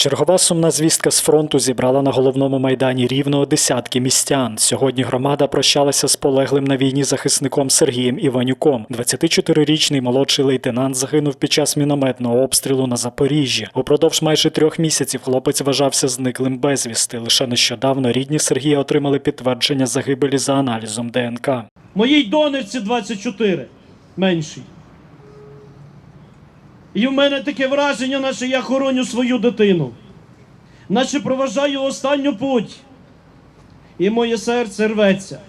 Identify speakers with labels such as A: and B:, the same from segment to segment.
A: Чергова сумна звістка з фронту зібрала на головному майдані рівного десятки містян. Сьогодні громада прощалася з полеглим на війні захисником Сергієм Іванюком. 24-річний молодший лейтенант загинув під час мінометного обстрілу на Запоріжжі. Упродовж майже трьох місяців хлопець вважався зниклим безвісти. Лише нещодавно рідні Сергія отримали підтвердження загибелі за аналізом ДНК.
B: Моїй донечці 24, меншій. І в мене таке враження, наче я хороню свою дитину, наче проважаю останню путь. І моє серце рветься,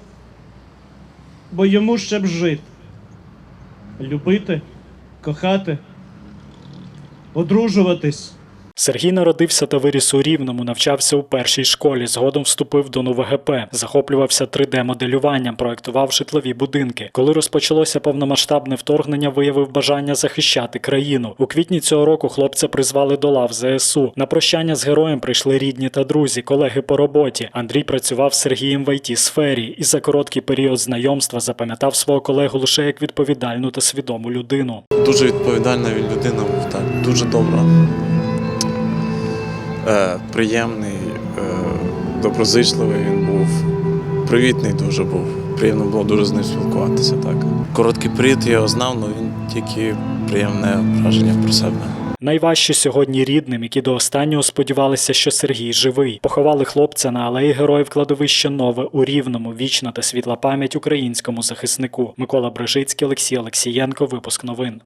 B: бо йому ще б жити. Любити, кохати, одружуватись.
A: Сергій народився та виріс у Рівному, навчався у першій школі. Згодом вступив до НУВГП, захоплювався 3D-моделюванням, проектував житлові будинки. Коли розпочалося повномасштабне вторгнення, виявив бажання захищати країну. У квітні цього року хлопця призвали до лав ЗСУ. На прощання з героєм прийшли рідні та друзі, колеги по роботі. Андрій працював з Сергієм в it сфері і за короткий період знайомства запам'ятав свого колегу лише як відповідальну та свідому людину.
C: Дуже відповідальна він людина був, так, дуже добра. Е, приємний, е, доброзичливий він був, привітний дуже був. Приємно було дуже з ним спілкуватися. Так. Короткий період я його знав, але він тільки приємне враження про себе.
A: Найважче сьогодні рідним, які до останнього сподівалися, що Сергій живий. Поховали хлопця на алеї героїв кладовища Нове у Рівному. Вічна та світла пам'ять українському захиснику. Микола Брижицький, Олексій Олексієнко. Випуск новин.